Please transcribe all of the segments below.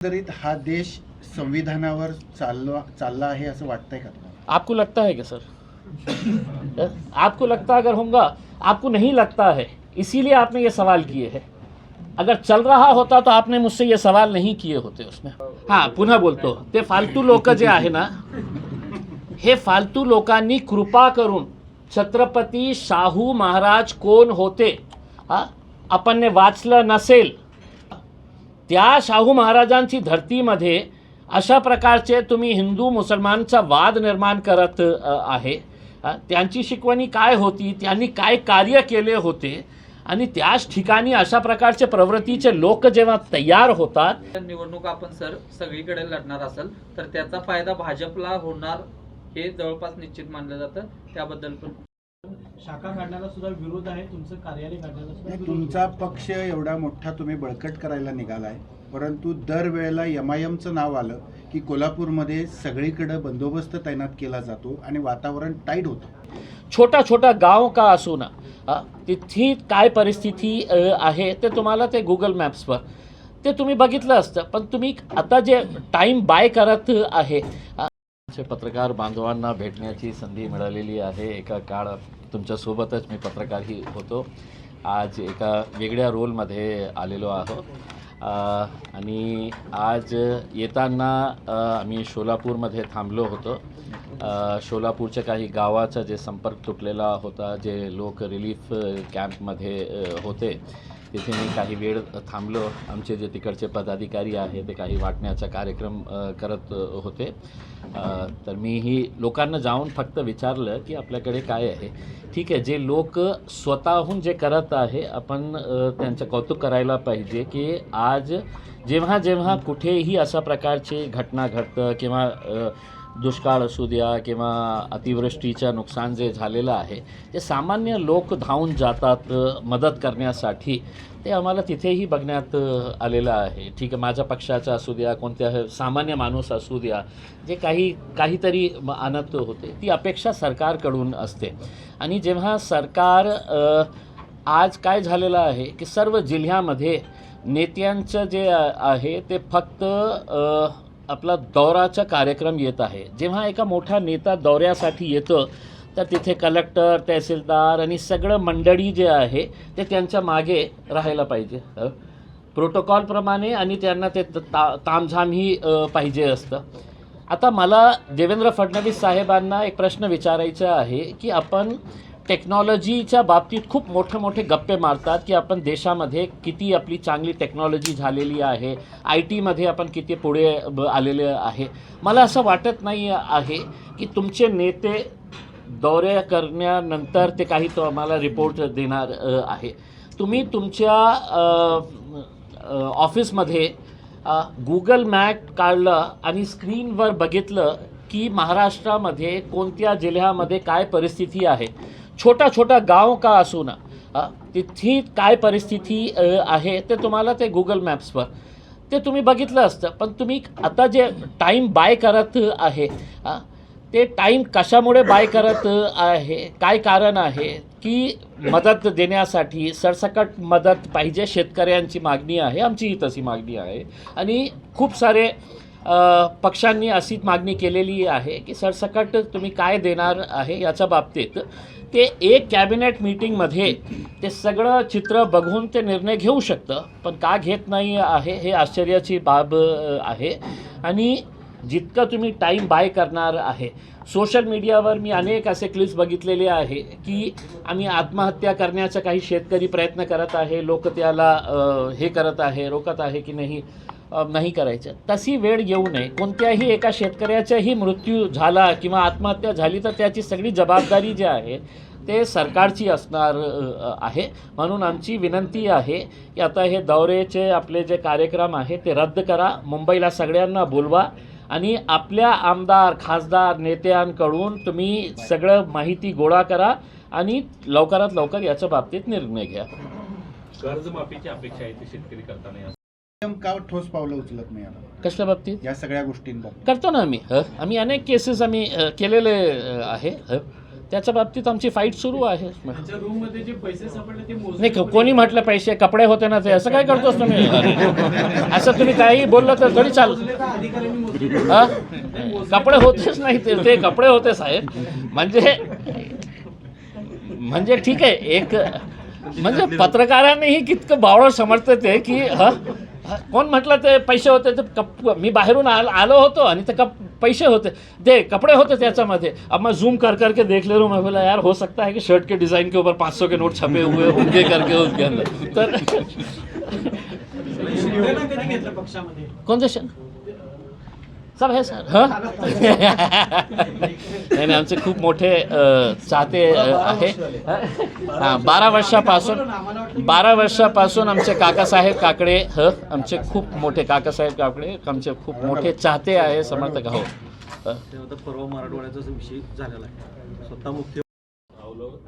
एकंदरीत हा देश संविधानावर चालला चालला आहे असं वाटतंय का तुम्हाला? आपको लगता है क्या सर? आपको लगता अगर होगा आपको नहीं लगता है। इसीलिए आपने ये सवाल किए हैं। अगर चल रहा होता तो आपने मुझसे ये सवाल नहीं किए होते उसमें। हां पुन्हा बोलतो ते फालतू लोक जे आहे ना हे फालतू लोकांनी कृपा करून छत्रपती शाहू महाराज कोण होते? हा? आपण वाचलं नसेल त्या शाहू महाराजांची धर्तीमध्ये अशा प्रकारचे तुम्ही हिंदू मुसलमानचा वाद निर्माण करत आहे. त्यांची शिकवणी काय होती? त्यांनी काय कार्य केले होते? आणि त्याच ठिकाणी अशा प्रकारचे प्रवृत्तीचे लोक जेव्हा तयार होतात निवडणूक आपण सर सगळीकडे लढणार असेल तर त्याचा फायदा भाजपला होणार हे जवळपास निश्चित मानलं जातं. त्याबद्दल पण शाखा काढण्याला सुद्धा विरोध आहे तुमचं कार्यालय काढण्याला सुद्धा नाही, विरोध तुमचा पक्ष एवढा मोठा तुम्ही बळकट करायला निघालाय परंतु दरवेळेला एम आय एमचं नाव आलं की कोल्हापूरमध्ये सगळीकडे बंदोबस्त तैनात केला जातो आणि वातावरण टाईट होतं. छोटा छोटा गाव का असो ना तिथी काय परिस्थिती आहे ते तुम्हाला ते गुगल मॅप्सवर ते तुम्ही बघितलं असतं पण तुम्ही आता जे टाईम बाय करत आहे पत्रकार बांधवांना भेटण्याची संधी मिळालेली आहे. एका काळ तुमच्यासोबतच मी पत्रकारही होतो. आज एका वेगळ्या रोलमध्ये आलेलो आहो आणि आज येताना आम्ही सोलापूरमध्ये थांबलो होतो. शोलापूरच्या सोलापूरच्या काही गावाचा जे संपर्क तुटलेला होता जे लोक रिलीफ कॅम्पमध्ये होते तिथे मी काही वेळ थांबलो. आमचे जे तिकडचे पदाधिकारी आहे ते काही वाटण्याचा कार्यक्रम करत होते. तर मीही लोकांना जाऊन फक्त विचारलं की आपल्याकडे काय आहे? ठीक आहे जे लोक स्वतःहून जे करत आहे आपण त्यांचं कौतुक करायला पाहिजे की आज जेव्हा जेव्हा कुठेही अशा प्रकारची घटना घडतं किंवा दुष्काळ असू द्या किंवा अतिवृष्टीचं नुकसान जे झालेलं आहे ते सामान्य लोक धावून जातात मदत करण्यासाठी ते आम्हाला तिथेही बघण्यात आलेलं आहे. ठीक आहे माझ्या पक्षाचा असू द्या कोणत्या सामान्य माणूस असू द्या जे काही काहीतरी आनंद आणत होते ती अपेक्षा सरकारकडून असते. आणि जेव्हा सरकार आज काय झालेलं आहे की सर्व जिल्ह्यामध्ये नेत्यांचं जे आहे ते फक्त आपला दौराचा कार्यक्रम येत आहे. जेव्हा एका मोठा नेता दौऱ्यासाठी येतं तर तिथे कलेक्टर तहसीलदार आणि सगळं मंडळी जे आहे ते त्यांच्या मागे राहायला पाहिजे. प्रोटोकॉलप्रमाणे आणि त्यांना ते त- ता तामझामही पाहिजे असतं. आता मला देवेंद्र फडणवीस साहेबांना एक प्रश्न विचारायचा आहे की आपण टेक्नॉलॉजीच्या बाबतीत खूप मोठे मोठे गप्पे मारतात की आपण देशामध्ये किती आपली चांगली टेक्नॉलॉजी झालेली आहे आय टीमध्ये आपण किती पुढे ब- आलेले आहे. मला असं वाटत नाही आहे की तुमचे नेते दौरे करण्यानंतर ते काही तो आम्हाला रिपोर्ट देणार आहे. तुम्ही तुमच्या ऑफिसमध्ये गुगल मॅप काढलं आणि स्क्रीनवर बघितलं की महाराष्ट्रामध्ये कोणत्या जिल्ह्यामध्ये काय परिस्थिती आहे. छोटा छोटा गाव का असून ना तिथी काय परिस्थिती आहे ते तुम्हाला ते गुगल मॅप्सवर ते तुम्ही बघितलं असतं. पण तुम्ही आता जे टाईम बाय करत आहे ते टाईम कशामुळे बाय करत आहे काय कारण आहे की मदत देण्यासाठी सरसकट मदत पाहिजे शेतकऱ्यांची मागणी आहे आमचीही तशी मागणी आहे. आणि खूप सारे पक्षांनी अशी मागणी केलेली आहे की सरसकट तुम्ही काय देणार आहे याच्या बाबतीत ते एक कॅबिनेट मीटिंगमध्ये ते सगळं चित्र बघून ते निर्णय घेऊ शकतं पण का घेत नाही आहे हे आश्चर्याची बाब आहे. आणि जितकं तुम्ही टाईम बाय करणार आहे सोशल मीडियावर मी अनेक असे क्लिप्स बघितलेले आहे की आम्ही आत्महत्या करण्याचा काही शेतकरी प्रयत्न करत आहे लोक त्याला हे करत आहे रोकत आहे की नाही नाही करायचं. तशी वेळ येऊ नये. कोणत्याही एका शेतकऱ्याचाही मृत्यू झाला किंवा आत्महत्या झाली तर त्याची सगळी जबाबदारी जी आहे ते सरकारची असणार आहे. म्हणून आमची विनंती आहे की आता हे दौऱ्याचे आपले जे कार्यक्रम आहे ते रद्द करा. मुंबईला सगळ्यांना बोलवा. आणि आपल्या आमदार खासदार नेत्यांकडून तुम्ही सगळं माहिती गोळा करा आणि लवकरात लवकर याच्या बाबतीत निर्णय घ्या. कर्जमाफीची अपेक्षा आहे ती शेतकरी करताना. का ठोस पावलं उचलत नाही कसल्या बाबतीत? या सगळ्या गोष्टींबाबत करतो ना आम्ही ह? आम्ही अनेक केसेस आम्ही केलेले आहे त्याच्या बाबतीत आमची फाईट सुरू आहे. नाही कोणी म्हटलं पैसे? कपडे होते ना ते. असं काय करतोस तुम्ही? असं तुम्ही काही बोललं तर तरी चाल. हा? कपडे होतेच नाही ते कपडे होते साहेब. म्हणजे म्हणजे ठीक आहे. एक म्हणजे पत्रकारांनीही कितकं बावळं समजतं ते की हा, कोण म्हटलं ते पैसे होते ते कप मी बाहेरून आल आलो होतो आणि ते कप पैसे होते. ते कपडे होते त्याच्यामध्ये. अब मैं जूम कर करके देख ले रहा हूँ. मैं बोला यार हो सकता है कि शर्ट के डिज़ाइन के ऊपर 500 के नोट छपे हुए होंगे करके उसके अंदर. तर शिवसेना कधी सब है सर हां? नाही नाही आमचे खूप मोठे चाहते आहे हां बारा वर्षापासून बारा वर्षापासून आमचे काकासाहेब काकडे ह आमचे खूप मोठे काकासाहेब काकडे आमचे खूप मोठे चाहते आहे समर्थक त्यानंतर परवा मराठवाड्याचा विषय झालेला आहे. स्वतः मुख्य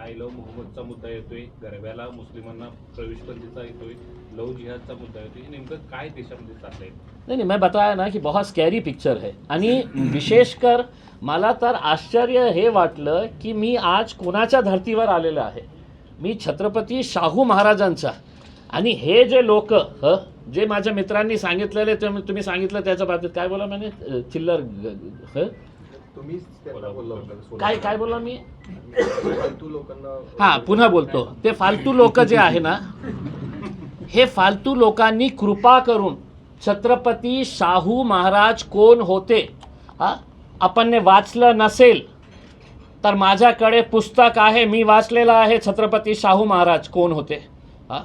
आय लव मोहम्मदचा मुद्दा येतोय गरब्याला मुस्लिमांना प्रवेशबंदीचा येतोय लव जिहादचा मुद्दा येतोय. हे नेमकं काय देशामध्ये चाललंय? नहीं नहीं मैं बताया ना की बहुत स्कॅरी पिक्चर है। आणि विशेषकर मला तर आश्चर्य हे वाटलं की मी आज कोणाच्या धर्तीवर आलेलं आहे? मी छत्रपती शाहू महाराजांचा. आणि हे जे लोक ह जे माझ्या मित्रांनी सांगितलेले ते तुम्ही सांगितलं त्याच्या बाबतीत काय बोला म्हणे? चिल्लर ह? काय काय बोला मी? हां पुन्हा बोलतो. ते फालतू लोक जे आहे ना हे फालतू लोकांनी कृपा करून छत्रपती शाहू महाराज कोण होते? हा? आपण वाचलं नसेल तर माझ्याकडे पुस्तक आहे मी वाचलेलं आहे छत्रपती शाहू महाराज कोण होते? हा?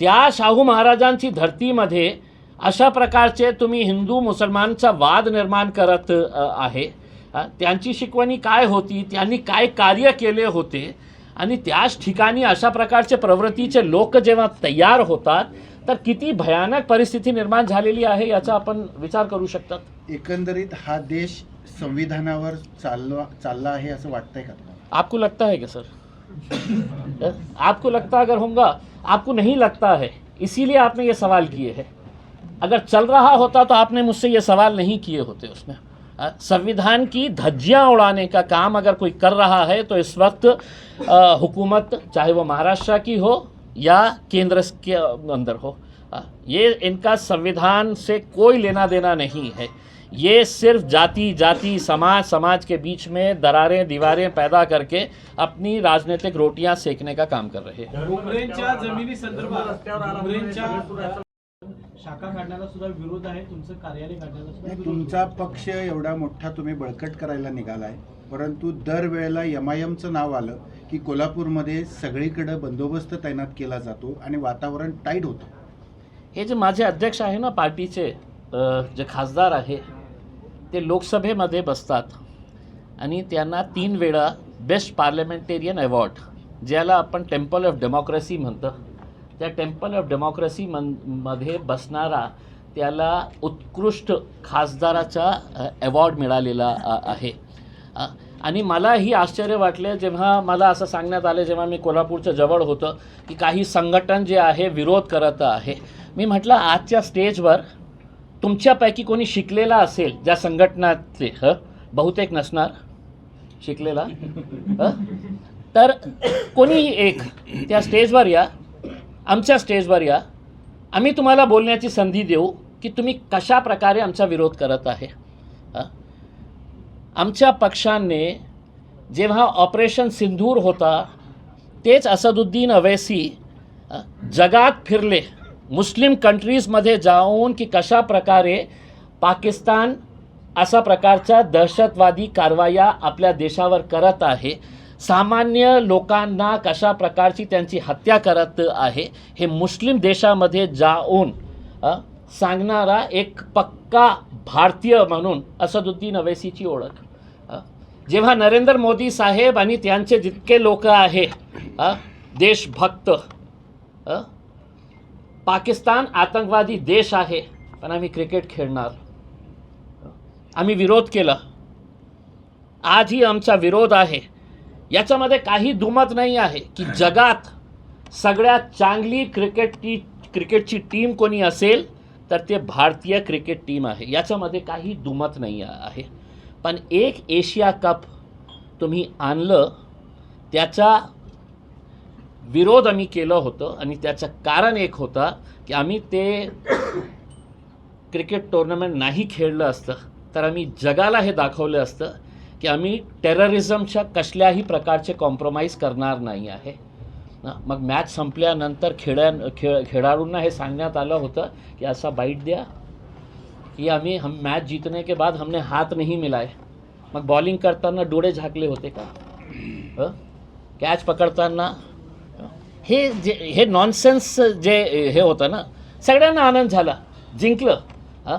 त्या शाहू महाराजांची धर्तीमध्ये अशा प्रकारचे तुम्ही हिंदू मुसलमानचा वाद निर्माण करत आहे. त्यांची शिकवणी काय होती? त्यांनी काय कार्य केले होते? आणि त्याच ठिकाणी अशा प्रकारचे प्रवृत्तीचे लोक जेव्हा तयार होतात तर किती भयानक परिस्थिती निर्माण झालेली आहे याचा आपण विचार करू शकतात. एकंदरीत हा देश संविधानावर चालला चालला आहे असं वाटतंय का आपको लगता है क्या सर? आपको लगता अगर होगा आपको नहीं लगता है इसीलिए आपने ये सवाल किए हैं। अगर चल रहा होता तो आपने मुझसे ये सवाल नहीं किए होते उसमें। संविधान की धज्जियाँ उड़ाने का काम अगर कोई कर रहा है तो इस वक्त हुकूमत चाहे वो महाराष्ट्र की हो या केंद्र के अंदर हो। ये इनका संविधान से कोई लेना देना नहीं है। ये सिर्फ़ जाति जाति समाज समाज के बीच में दरारें दीवारें पैदा करके अपनी राजनीतिक रोटियाँ सेकने का काम कर रहे हैं। शाखा काढण्याला सुद्धा विरोध आहे तुमचं कार्यालय काढण्याला सुद्धा नाही, विरोध तुमचा पक्ष एवढा मोठा तुम्ही बळकट करायला निघालाय. परंतु दरवेळेला एम आय एमचं नाव आलं की कोल्हापूरमध्ये सगळीकडं बंदोबस्त तैनात केला जातो आणि वातावरण टाईट होतं. हे जे माझे अध्यक्ष आहे ना पार्टीचे जे खासदार आहे ते लोकसभेमध्ये बसतात आणि त्यांना तीन वेळा बेस्ट पार्लमेंटेरियन अवॉर्ड ज्याला आपण टेम्पल ऑफ डेमोक्रेसी म्हणतं. त्या टेम्पल ऑफ डेमोक्रेसी मनमध्ये बसणारा त्याला उत्कृष्ट खासदाराचा अवॉर्ड मिळालेला आहे. आणि मलाही आश्चर्य वाटले जेव्हा मला असं सांगण्यात आलं जेव्हा मी कोल्हापूरच्या जवळ होतं की काही संघटन जे आहे विरोध करत आहे. मी म्हटलं आजच्या स्टेजवर तुमच्यापैकी कोणी शिकलेला असेल ज्या संघटनातले ह? बहुतेक नसणार. शिकलेला? तर कोणीही एक त्या स्टेजवर या आमच्या स्टेजवर या. आम्ही तुम्हाला बोलण्याची संधी देऊ की तुम्ही कशा प्रकारे आमचा विरोध करत आहे. आमच्या पक्षाने जेव्हा ऑपरेशन सिंधूर होता तेच असदुद्दीन अवैसी जगात फिरले. मुस्लिम कंट्रीजमध्ये जाऊन की कशा प्रकारे पाकिस्तान अशा प्रकारच्या दहशतवादी कारवाया आपल्या देशावर करत आहे सामान्य लोकांना कशा प्रकारची त्यांची हत्या करत आहे हे मुस्लिम देशामध्ये जाऊन सांगणारा एक पक्का भारतीय म्हणून असदुद्दीन अवेसीची ओळख. जेव्हा नरेंद्र मोदी साहेब आणि त्यांचे जितके लोक आहे देशभक्त पाकिस्तान आतंकवादी देश आहे पण आम्ही क्रिकेट खेळणार. आम्ही विरोध केला. आजही आमचा विरोध आहे. याच्यामध्ये काही दुमत नाही आहे की जगात सगळ्यात चांगली क्रिकेट टी क्रिकेटची टीम कोणी असेल तर ते भारतीय क्रिकेट टीम आहे. याच्यामध्ये काही दुमत नाही आहे. पण एक एशिया कप तुम्ही आणलं त्याचा विरोध आम्ही केलं होतं आणि त्याचं कारण एक होतं की आम्ही ते क्रिकेट टुर्नामेंट नाही खेळलं असतं तर आम्ही जगाला हे दाखवलं असतं की आम्ही टेररिझमच्या कसल्याही प्रकारचे कॉम्प्रोमाइज करणार नाही आहे. ना, मग मॅच संपल्यानंतर खेळ्या खेळ खेळाडूंना हे सांगण्यात आलं होतं की असा बाईट द्या की आम्ही हम मॅच जीतने के बाद हमने हात नहीं मिलाय मग बॉलिंग करताना डोळे झाकले होते का? हं? कॅच पकडताना हे? जे हे नॉनसेन्स जे हे होतं ना सगळ्यांना आनंद झाला. जिंकलं हां?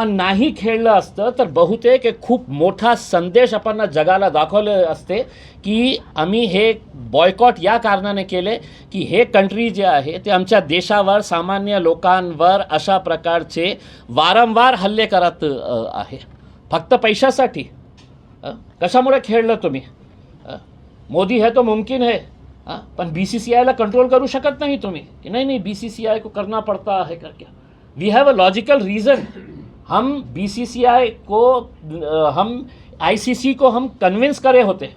पण नाही खेळलं असतं तर बहुतेक एक खूप मोठा संदेश आपण जगाला दाखवले असते की आम्ही हे बॉयकॉट या कारणाने केले की हे कंट्री जे आहे ते आमच्या देशावर सामान्य लोकांवर अशा प्रकारचे वारंवार हल्ले करत आहे. फक्त पैशासाठी? कशामुळे खेळलं तुम्ही? मोदी है तो मुमकिन है पण बी सी सी आयला कंट्रोल करू शकत नाही तुम्ही. की नाही नाही बी सी सी आय को करना पड़ता आहे करके we have a logical reason Hum B C C I को हम आई सी सी को हम कन्विंस करे होते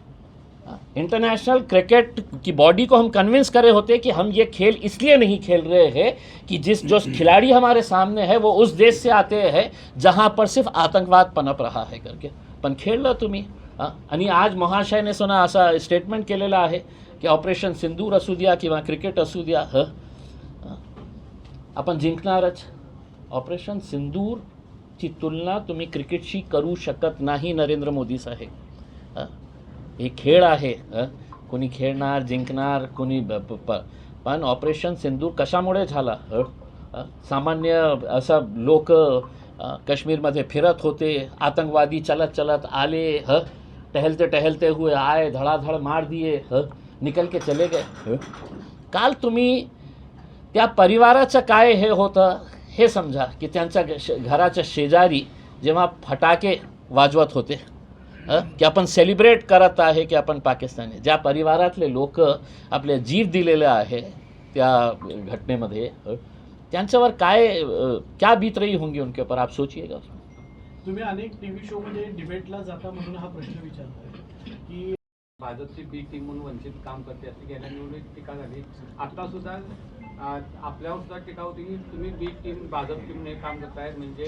इंटरनेशनल क्रिकेट की बॉडी को हम कन्विंस करे होते कि हम ये खेल इसलिए नहीं खेल रहे हैं कि जिस, जो खिलाड़ी हमारे सामने है, वो उस देश से आते हैं जहाँ पर सिर्फ़ आतंकवाद पनप रहा है करके। पण खेळलं तुम्ही हाँ। आणि आज महाशयने सुना असा स्टेटमेंट केलेला आहे की ऑपरेशन सिंदूर असू द्या किंवा क्रिकेट असू द्या हं हं. आपण जिंकणारच ऑपरेशन सिंदूरची तुलना तुम्ही क्रिकेटशी करू शकत नाही नरेंद्र मोदी साहेब. हे खेळ आहे. कोणी खेळणार जिंकणार कोणी ब- प- पण ऑपरेशन सिंदूर कशामुळे झाला? हं? सामान्य असं लोक काश्मीरमध्ये फिरत होते आतंकवादी चलत चलत आले ह टहलते टहलते हुए आए धड़ाधड़ मार दिए ह निकल के चले गए काल तुम्ही त्या परिवाराचं काय हे होतं? हे समजा की त्यांच्या घराच्या शेजारी जेव्हा फटाके वाजवत होते की आपण सेलिब्रेट करत आहे की आपण पाकिस्तानी ज्या परिवारातले लोक आपले जीव दिलेले आहे त्या घटनेमध्ये त्यांच्यावर काय क्या बीत रही होंगी उनके ऊपर? आप सोचिएगा तुम्ही अनेक टीव्ही शो मध्ये डिबेटला जाता म्हणून हा प्रश्न विचारताय. की भाजपची बी टीम म्हणून वंचित काम करते अशी गेल्या निवडणुकीत टीका झाली. आता सुद्धा आपल्यावर सुद्धा टीका होती की तुम्ही बी टीम भाजप टीमने काम करताय म्हणजे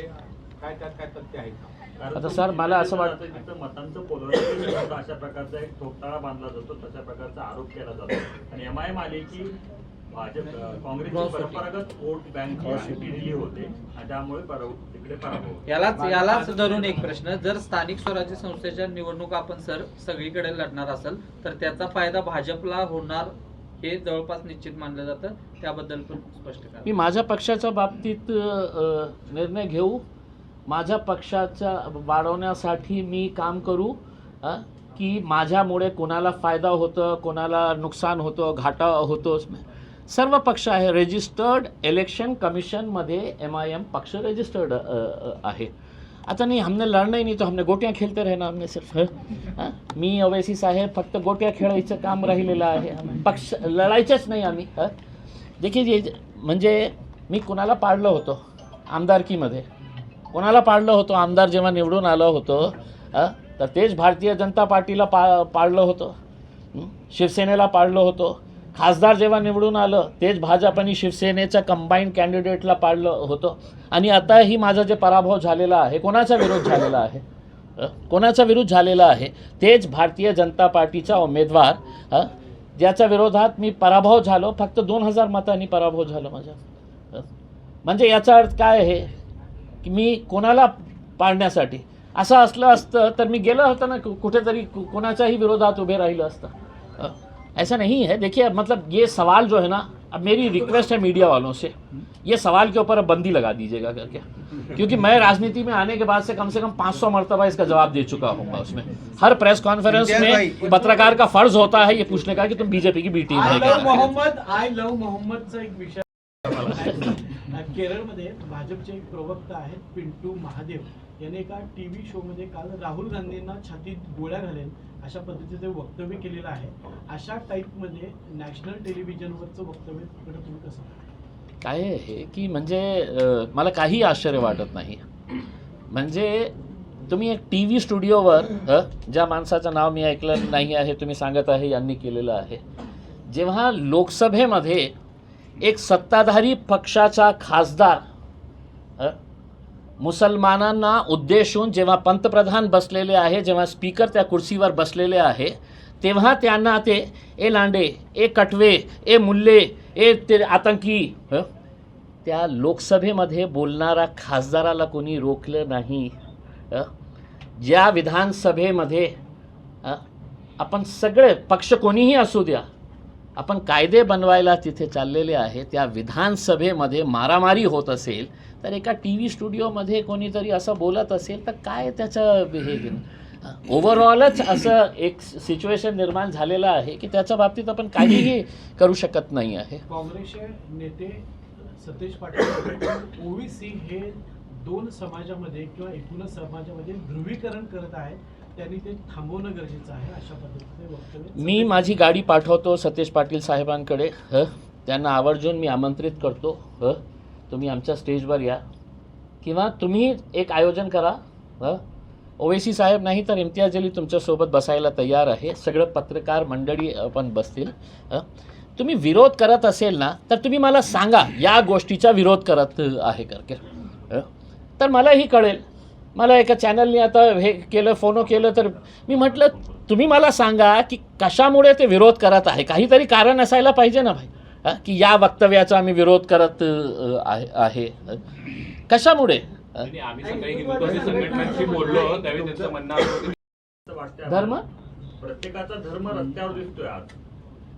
काय त्यात काय तथ्य आहे का? आता सर मला असं वाटतं तिथं मतांचं पोलरायझेशन होतं अशा प्रकारचा एक ठोकताळा बांधला जातो तशा प्रकारचा आरोप केला जातो. आणि एम आय एम आली की भाजप काँग्रेसची परंपरागत वोट बँक दिली होते आणि त्यामुळे तिकडे पराभव. यालाच यालाच धरून एक प्रश्न जर स्थानिक स्वराज्य संस्थेच्या निवडणुका आपण सर सगळीकडे लढणार असेल तर त्याचा फायदा भाजपला होणार हे जवळपास निश्चित मानलं जातं. त्याबद्दल पण स्पष्ट करा. मी माझ्या पक्षाच्या बाबतीत निर्णय घेऊ. माझ्या पक्षाच्या वाढवण्यासाठी मी काम करू की माझ्यामुळे कोणाला फायदा होतं कोणाला नुकसान होतं घाटा होतो. सर्व पक्ष आहे. रजिस्टर्ड इलेक्शन कमिशनमध्ये एम आय एम पक्ष रजिस्टर्ड आहे. आता नाही हमने लढणं नाही तो हमने गोट्या खेळते राहणार हमने सिर्फ मी अवैसी साहेब फक्त गोट्या खेळायचं काम राहिलेलं आहे. पक्ष लढायचंच नाही आम्ही हं? देखील म्हणजे मी कुणाला पाडलं होतं? आमदारकीमध्ये. कोणाला पाडलं होतं? आमदार जेव्हा निवडून आलं होतं तर तेच भारतीय जनता पार्टीला पा पाडलं होतं. शिवसेनेला पाडलं होतं. खासदार जेव्हा निवडून आलं तेच भाजप आणि शिवसेनेच्या कंबाईन कॅन्डिडेटला पाडलं होतं. आणि आताही माझा जे पराभव झालेला आहे कोणाचा विरोध झालेला आहे? कोणाचा विरोध झालेला आहे? तेच भारतीय जनता पार्टीचा उमेदवार ज्याच्या विरोधात मी पराभव झालो फक्त दोन हजार मतांनी पराभव झालो माझा म्हणजे याचा अर्थ काय आहे? की मी कोणाला पाडण्यासाठी? असं असलं असतं तर मी गेलं होतं ना कु- कुठेतरी कु- कोणाच्याही विरोधात उभे राहिलं असतं. ऐसा नहीं है। देखिए मतलब ये सवाल जो है ना अब मेरी रिक्वेस्ट है मीडिया वालों से। ये सवाल के ऊपर अब बंदी लगा दीजिएगा करके क्योंकि मैं राजनीति में आने के बाद से कम से कम 500 मरतबा इसका जवाब दे चुका हूँ उसमें। हर प्रेस कॉन्फ्रेंस में पत्रकार का फ़र्ज़ होता है ये पूछने का कि तुम बीजेपी की बी टीम आय है मोहम्मद आय लव्ह मोहम्मदचा एक विषय केरळमध्ये भाजपचे एक प्रवक्ता आहेत पिंटू महादेव. याने एका टीव्ही शो मध्ये काल राहुल गांधींना छातीत गोळ्या घालेल अशा पद्धतीचं वक्तव्य केलेलं आहे. अशा टाईपमध्ये नॅशनल टेलिव्हिजनवरचं वक्तव्य तिकडे तुम्ही कसं काय आहे की म्हणजे मला काही आश्चर्य वाटत नाही. म्हणजे तुम्ही एक टी व्ही स्टुडिओवर ज्या माणसाचं नाव मी ऐकलं नाही आहे तुम्ही सांगत आहे यांनी केलेलं आहे. जेव्हा लोकसभेमध्ये एक सत्ताधारी पक्षाचा खासदार मुसलमानांना उद्देशून जेव्हा पंतप्रधान बसलेले आहे जेव्हा स्पीकर त्या कुर्सीवर बसलेले आहे तेव्हा त्यांना ते ए लांडे ए कटवे ए मुल्ले ए ते आतंकी हं? त्या लोकसभेमध्ये बोलणारा खासदाराला कोणी रोखलं नाही ज्या विधानसभेमध्ये आपण सगळे पक्ष कोणीही असू द्या आपण कायदे बनवायला तिथे चाललेले आहे त्या विधानसभेमध्ये मारामारी होत असेल तर एका टी व्ही स्टुडिओमध्ये कोणीतरी असं बोलत असेल तर काय त्याचं हे. ओव्हरऑलच असं एक सिच्युएशन निर्माण झालेलं आहे की त्याच्या बाबतीत आपण काहीही करू शकत नाही आहे. काँग्रेसचे नेते सतेज पाटील ओवीसी हे दोन समाजामध्ये किंवा एकूणच समाजामध्ये ध्रुवीकरण करत आहेत. त्यांनी ते थांबवणं गरजेचं आहे अशा वक्तव्य मी माझी गाडी पाठवतो सतीश पाटील साहेबांकडे ह? त्यांना आवर्जून मी आमंत्रित करतो ह? तुम्ही आमच्या स्टेजवर या. किंवा तुम्ही एक आयोजन करा. ओवेसी साहेब नाही तर इम्तियाज अली तुमच्यासोबत बसायला तयार आहे. सगळं पत्रकार मंडळी पण बसतील. तुम्ही विरोध करत असेल ना तर तुम्ही मला सांगा या गोष्टीचा विरोध करत आहे करके. तर मलाही कळेल. मला एका चॅनलने आता हे केलं फोनो केलं तर मी म्हटलं तुम्ही मला सांगा की कशामुळे ते विरोध करत आहे? काहीतरी कारण असायला पाहिजे ना भाई. की या वक्तव्याचा आम्ही विरोध करत आहे कशामुळे? धर्म. प्रत्येकाचा धर्म रस्त्यावर दिसतोय आज.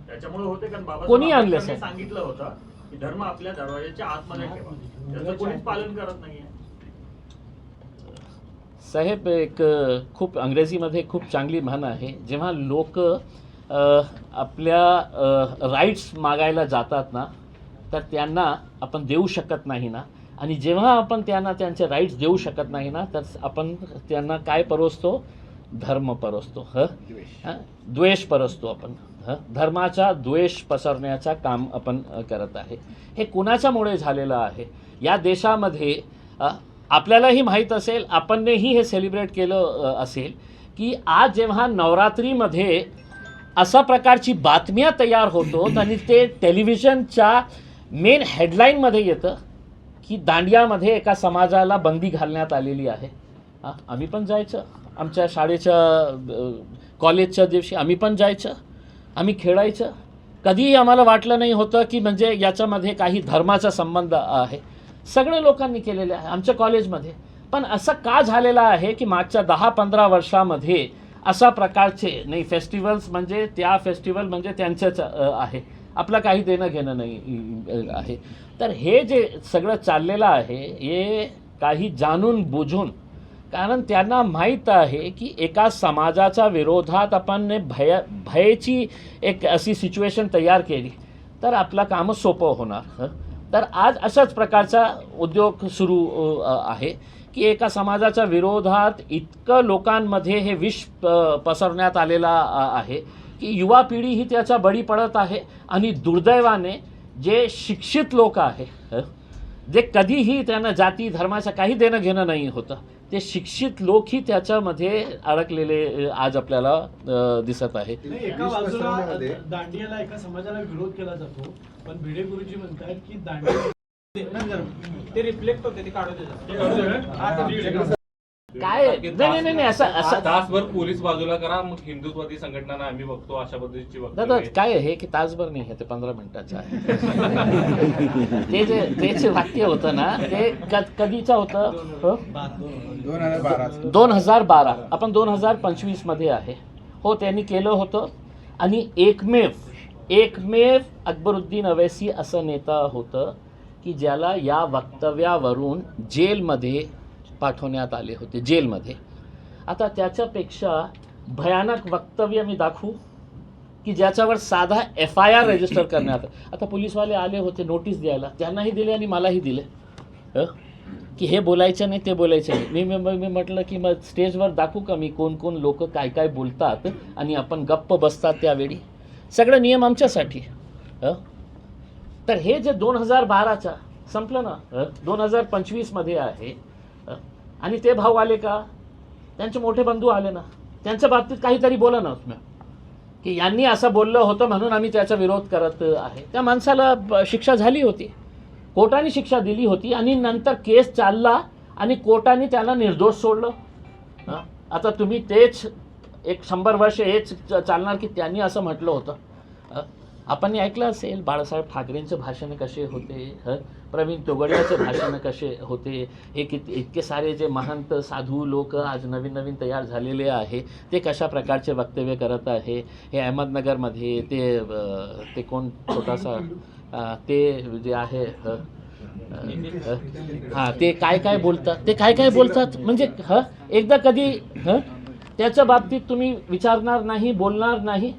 त्याच्यामुळे होते कारण बाबा कोणी आणलं, साहेब? सांगितलं होतं की धर्म आपल्या दरवाजाच्या आतमध्ये ठेवा. त्याचं कोणीच पालन करत नाहीये. साहेब एक खूप अंग्रेजीमध्ये खूप चांगली म्हण आहे. जेव्हा लोक आपल्या राईट्स मागायला जातात ना तर त्यांना आपण देऊ शकत नाही ना. आणि जेव्हा आपण त्यांना त्यांचे राईट्स देऊ शकत नाही ना तर आपण त्यांना काय परोसतो? धर्म परोसतो ह? हं? द्वेष परसतो आपण हं? धर्माचा द्वेष पसरण्याचा काम आपण करत आहे. हे कुणाच्यामुळे झालेलं आहे? या देशामध्ये आपल्यालाही माहीत असेल आपणही हे सेलिब्रेट केलं असेल की आज जेव्हा नवरात्रीमध्ये अशा प्रकारची बातम्या तयार होतो आणि ते टेलिव्हिजनच्या मेन हेडलाईनमध्ये येतं की दांडियामध्ये एका समाजाला बंदी घालण्यात आलेली आहे. आम्ही पण जायचं. आमच्या शाळेच्या कॉलेजच्या दिवशी आम्ही पण जायचं. आम्ही खेळायचं. कधीही आम्हाला वाटलं नाही होतं की म्हणजे याच्यामध्ये काही धर्माचा संबंध आहे. सगळे लोकांनी केलेले आहे आमच्या कॉलेजमध्ये. पण असं का झालेलं आहे की मागच्या दहा पंधरा वर्षामध्ये अशा प्रकारचे नाही फेस्टिवल्स म्हणजे त्या फेस्टिवल म्हणजे त्यांचंच आहे. आपलं काही देणं घेणं नाही आहे. तर हे जे सगळं चाललेलं आहे हे काही जाणून बुजून कारण त्यांना माहीत आहे की एका समाजाच्या विरोधात आपण भय भयची एक अशी सिच्युएशन तयार केली तर आपलं कामं सोपं होणार. तर आज अशाच प्रकारचा उद्योग सुरू आहे. की एका समाजाच्या विरोधात इतकं लोकांमध्ये हे विष प- पसरण्यात आलेला आहे की युवा पिढी ही त्याचा बळी पडत आहे आणि दुर्दैवाने जे शिक्षित लोक आहे? जे कधीही त्यांना जाती धर्माचं काही देणं घेणं नाही होतं ते शिक्षित लोकही त्याच्यामध्ये अडकलेले आज आपल्याला दिसत आहे नाही, एका बाजूला दांडियाला एका समाजाला विरोध केला जातो पण भिडे गुरुजी म्हणतात की दांडिया ते रिफ्लेक्ट होते ते काढून काय? नाही नाही असं असं तासभर पोलीस बाजूला करा मग हिंदुत्वादी संघटनांना आम्ही बघतो अशा पद्धतीची दादा काय आहे? की तासभर नाही ते पंधरा मिनिटाचं आहे. ते जे ते जे वाक्य होतं ना ते क- कधीचं होतं? हो? दोन हजार बाराचं दोन हजार बारा. आपण दोन हजार पंचवीसमध्ये आहे. हो त्यांनी केलं होतं. आणि एकमेव एकमेव अकबरुद्दीन अवैसी असं नेता होतं. की ज्याला या वक्तव्यावरून जेलमध्ये पाठवण्यात आले होते जेलमध्ये. आता त्याच्यापेक्षा भयानक वक्तव्य मी दाखवू की ज्याच्यावर साधा एफ आय आर रजिस्टर करण्यात आता पोलीसवाले आले होते नोटीस द्यायला. त्यांनाही दिले आणि मलाही दिले. हं? की हे बोलायचं नाही ते बोलायचं नाही. मी मी मी म्हटलं की मग स्टेजवर दाखवू का मी कोण कोण लोक काय काय बोलतात आणि आपण गप्प बसतात त्यावेळी? सगळे नियम आमच्यासाठी. हं? तर हे जे दोन हजार बाराचा संपलं ना दोन हजार पंचवीसमध्ये आहे? आणि ते भाव आले का? त्यांचे मोठे बंधू आले ना? त्यांच्या बाबतीत काहीतरी बोला ना तुम्ही की यांनी असं बोललं होतं म्हणून आम्ही त्याचा विरोध करत आहे. त्या माणसाला शिक्षा झाली होती. कोर्टाने शिक्षा दिली होती आणि नंतर केस चालला आणि कोर्टाने त्याला निर्दोष सोडलं? आता तुम्ही तेच एक शंभर वर्ष हेच चालणार की त्यांनी असं म्हटलं होतं? आपण ऐकलं असेल बाळासाहेब ठाकरेंचे भाषण कसे होते हं? प्रवीण तोगड्याचं भाषण कसे होते? हे किती इतके सारे जे महंत साधू लोक आज नवीन नवीन तयार झालेले आहे ते कशा प्रकारचे वक्तव्य करत आहे? हे अहमदनगरमध्ये ते ते कोण छोटासा ते जे आहे हं? हां ते काय काय बोलतात? ते काय काय बोलतात? म्हणजे ह? एकदा कधी ह? त्याच्या बाबतीत तुम्ही विचारणार नाही बोलणार नाही?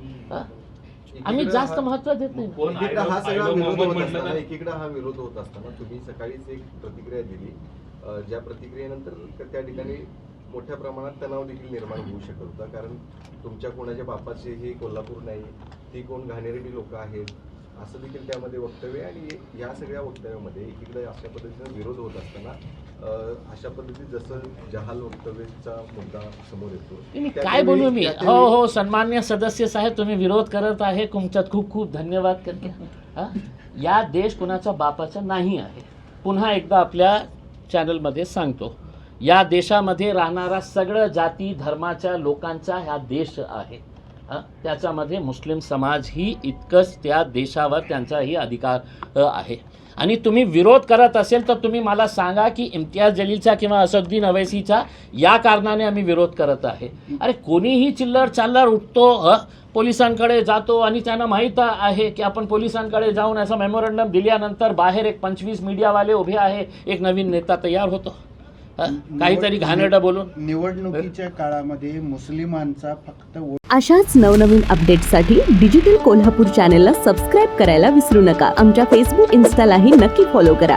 आम्ही जास्त महत्त्व देत नाही. एकीकडे हा सगळा विरोध होत असताना एकीकडे हा विरोध होत असताना तुम्ही सकाळीच एक प्रतिक्रिया दिली. अं, ज्या प्रतिक्रियेनंतर त्या ठिकाणी मोठ्या प्रमाणात तणाव देखील निर्माण होऊ शकत होता. कारण तुमच्या कोणाच्या बापाचे हे कोल्हापूर नाही ती कोण घाणेरडी लोक आहेत असं देखील त्यामध्ये वक्तव्य आणि या सगळ्या वक्तव्यामध्ये एकीकडे अशा पद्धतीने विरोध होत असताना अशा पद्धतीत जसं जहाल वक्तव्याचा मुद्दा समोर येतो काय बोलू मी हो हो सन्मान्य सदस्य साहेब तुम्ही विरोध करत आहे तुमच्यात खूप खूप धन्यवाद करते? या देश कुणाच्या बापाचा नाही आहे. पुन्हा एकदा आपल्या चॅनलमध्ये सांगतो. या देशामध्ये राहणारा सगळं जाती धर्माच्या लोकांचा हा देश आहे? त्याच्यामध्ये मुस्लिम समाज ही इतकंच त्या देशावर त्यांचाही अधिकार आहे. आणि तुम्ही विरोध करत असेल तर तुम्ही मला सांगा की इम्तियाज जलीलचा किंवा असदुद्दीन अवैसीचा या कारणाने आम्ही विरोध करत आहे. अरे कोणीही चिल्लर चाल्लर उठतो पोलिसांकडे जातो आणि त्यांना माहीत आहे की आपण पोलिसांकडे जाऊन असं मेमोरंडम दिल्यानंतर बाहेर एक पंचवीस मीडियावाले उभे आहे एक नवीन नेता तयार होतो. काहीतरी घाणेरडं बोलून? निवडणुकीच्या काळामध्ये मुस्लिमांचा फक्त अशाच नवनवीन अपडेट्ससाठी डिजिटल कोल्हापूर चॅनेलला सबस्क्राईब करायला विसरू नका. आमच्या फेसबुक इन्स्टालाही नक्की फॉलो करा.